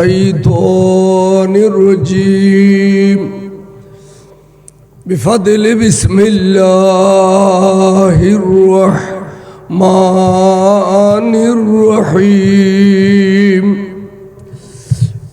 الشيطان الرجيم. بفضل بسم الله الرحمن الرحيم.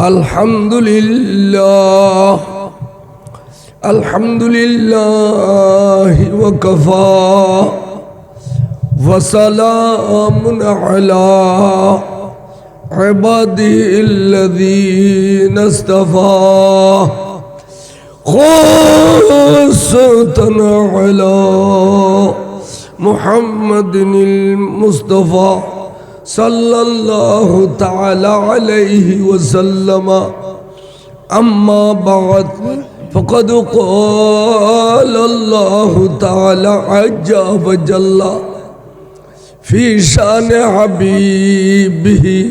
الحمد لله. الحمد لله وكفى. وسلام على عبادي الذين اصطفى خاصة على محمد المصطفى صلى الله تعالى عليه وسلم. أما بعد فقد قال الله تعالى عز وجل في شأن حبيبه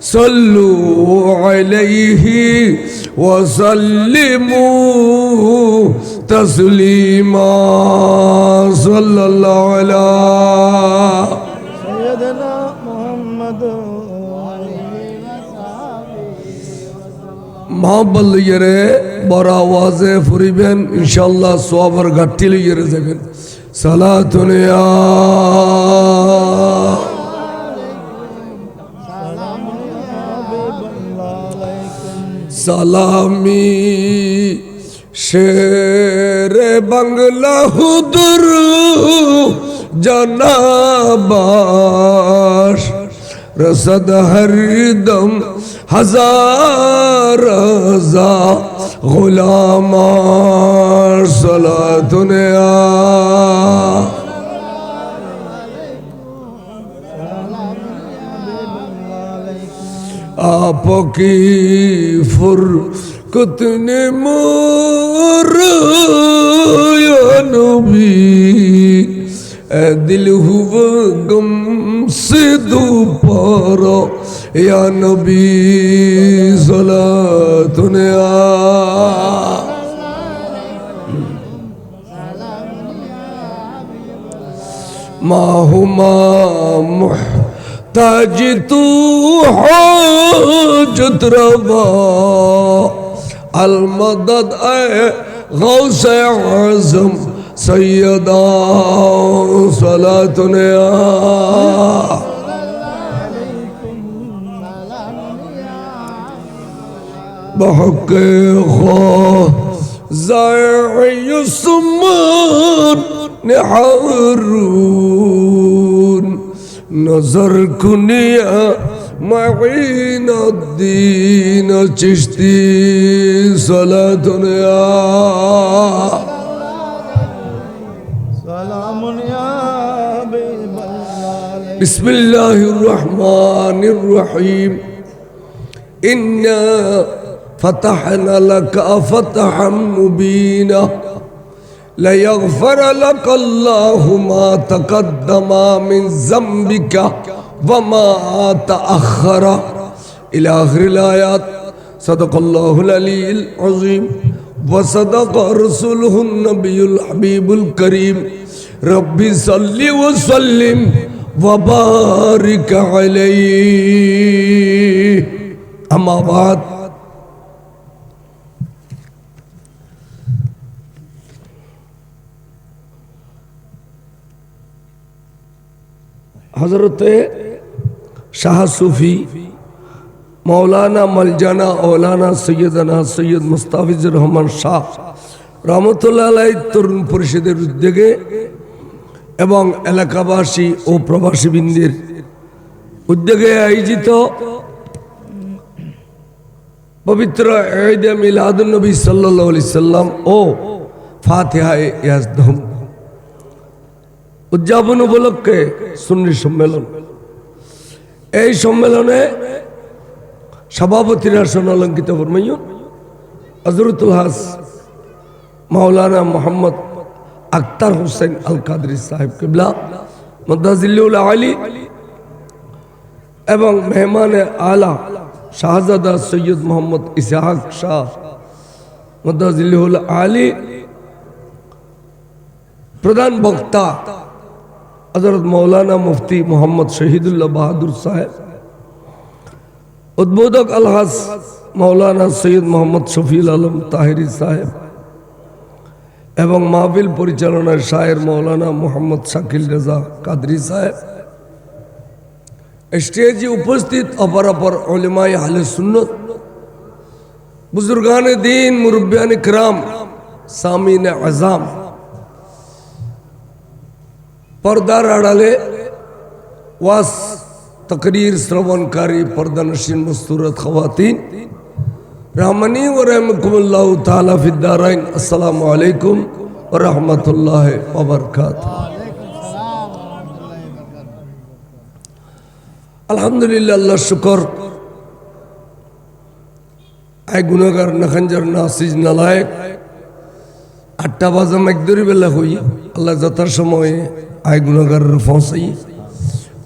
صلوا عليه وسلموا تسليما صلى الله على سيدنا محمد মহাব্বল লইয়ারে বড় আওয়াজে ফুরিবেন ইনশাল্লাহ সোয়াবার ঘাটটি লইয়ারে যাবেন সালাতুনিয়া সালামি শেরে বাংলা হুদুর জনাবাস। রসদ হরদম হাজার রজা কি ফুর কতনে মোর নবী দিল হুব গম সে দুপর ইয়া নবী সলা তুনে আ تاج تو ہو جتروا المدد اے غوث عظم سیدہ صلاتنا بحق خواہ زائع یسمان نحر روح نظر كنيا معين الدين چشتي صلاتنا يا سلام يا بسم الله الرحمن الرحيم. إنا فتحنا لك فتحا مبينا. ليغفر لك الله ما تقدم من ذنبك وما تأخر. إلى آخر الآيات. صدق الله العلي العظيم. وصدق رسوله النبي الحبيب الكريم. ربي صل وسلم وبارك عليه. أما بعد. হজরতে শাহ সুফি মৌলানা মলজানা ওলানা সৈয়দানা সৈয়দ মুস্তাফিজুর রহমান শাহ রহমতুল্লাহ তরুণ পরিষদের উদ্যোগে এবং এলাকাবাসী ও প্রবাসী বৃন্দের উদ্যোগে আয়োজিত পবিত্র ঈদে মিলাদুলনবী সাল্লাল্লাহু আলাইহি সাল্লাম ও ফাতিহায়ে ইয়াজদম উদযাপন উপলক্ষে সুন্নি সম্মেলন। এই সম্মেলনে সভাপতির আসন অলঙ্কিত ফরমাইন হজরতুল হাস মাওলানা মোহাম্মদ আক্তার হোসেন আল কাদরি সাহেব কিবলা মদাজিল্লুল আলী এবং মেহমান আলা শাহজাদা সৈয়দ মোহাম্মদ ইসাহাক শাহ মদাজিল্লুল আলী প্রধান বক্তা হজরত মৌলানা মুফতি মোহাম্মদ শহীদুল্লাহ বাহাদুর সাহেব, উদ্বোধক আলহাস মৌলানা সৈয়দ মোহাম্মদ শফিউল আলম তাহিরি সাহেব এবং মাহফিল পরিচালনার শায়ের মৌলানা মোহাম্মদ শাকিল রেজা কাদরি সাহেব। স্টেজে উপস্থিত অপরাপর ওলেমাই আলে সুন্নত, বুজুর্গান দিন মুরব্বিয়ান ইকরাম সামিন আজাম পর্দার আড়ালে ওয়াস, তকরির, শ্রবণকারী, পর্দানসীন, মস্তুরত, খাওয়াতিন। রহমানি ও রহমকুমুল্লাহ তালা আসসালামু আলাইকুম ও রহমতুল্লাহ ওবরকাত আলহামদুলিল্লাহ আল্লাহ শুকর। আই গুণাগার নাখানজার, নাসিজ, নালায়ক। আটটা বাজা একদরি বেলা হই আল্লাহ যথার আই গুণাগার পৌঁছাই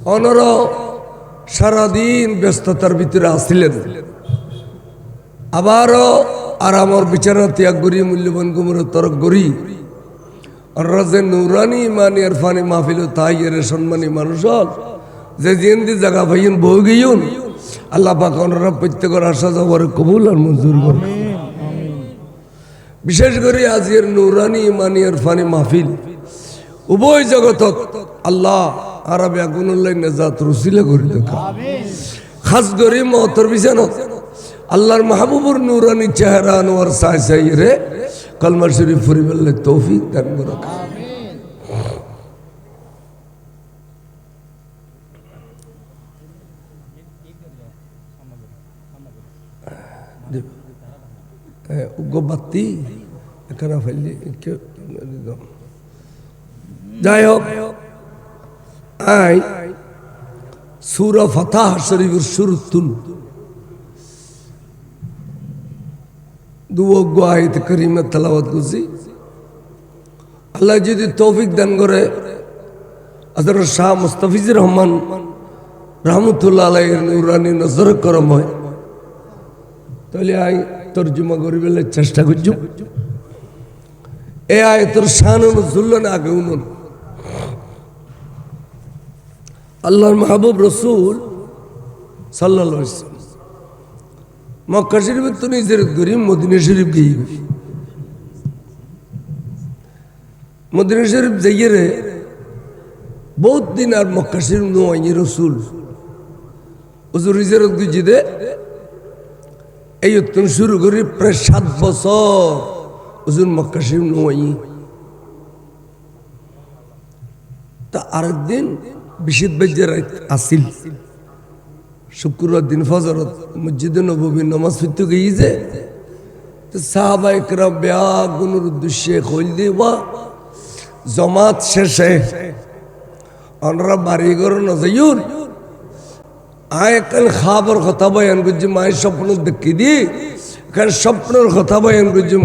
অনর সারাদিন ব্যস্ততার ভিতরে আসছিলেন আবারও আর আমার বিচারা ত্যাগ করি মূল্যবান কুমুর তরক করি। রাজে নুরানি মানি আরফানি মাহফিল তাই এর সম্মানী মানুষ হল যে জিন্দি জায়গা ভাইন বউ গিয়েন আল্লাহ পাক ওনারা প্রত্যেকের আশা যাবার কবুল আর মঞ্জুর করে বিশেষ করে আজকের নুরানি ইমানি ইরফানি মাহফিল উভয় জগতত আল্লাহ আরবে আগুনুল্লাহ নেজাত রুসিলে করে খাস করে মহতর বিছানত। আল্লাহর মাহবুবুর নুরানি চেহারা আনোয়ার সাই সাই রে কলমার শরীফ তৌফিক এখানে ফেললি? যাই হোক সুর ফতাহ শরীফের সুর তুল করিমে আল্লাহ যদি তৌফিক দান করে শাহ মুস্তাফিজুর রহমান রহমতুল্লাহ আলাইয়ের নুরানি নজর করম হয়। তাহলে আই তর্জমা চেষ্টা করছ। এ আয় তোর শান আগে উনুন। আল্লাহর মাহবুব রসুল সাল্লাহ মক্কা শরীফের তো নিজের গরিব মদিনা শরীফ গিয়ে মদিনা শরীফ যাইয়ে রে বহুত দিন আর মক্কা শরীফ নোয়াই রসুল। ওজুর রিজারত গুজি দে এই উত্তম শুরু করি প্রায় সাত বছর ওজুর মক্কা শরীফ নোয়াই তা আরেকদিন বিশিদ বেজের আসিল। শুক্রবার দিন ফজরত মসজিদে নবী নমাজ ফিরতে গিয়েছে তো সাহাবা একরা ব্যাগুনের উদ্দেশ্যে খোল দিবা, জমাত শেষে আমরা বাড়ি ঘর নজাইন আয় খাবার কথা বয়ান করছি, মায়ের স্বপ্ন দেখি দি, এখানে স্বপ্নের কথা বয়ান করছি,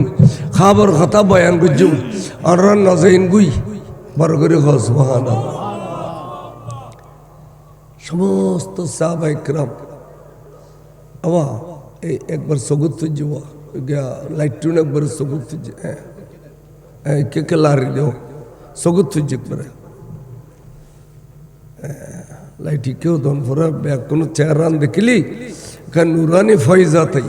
খাবার কথা বয়ান করছি, আমরা নজাইন গুই, বড় করে হস মহানা সমস্ত সাহবাইকরাম আবা এই একবার সগুত তুজি লাইটুন একবার সগুত তুজি হ্যাঁ কে কে লারি দেও, সগুত তুজি একবারে। লাইটি কেউ ধন ফোরা কোনো চেহারান দেখিলি? নুরানি ফয়জা তাই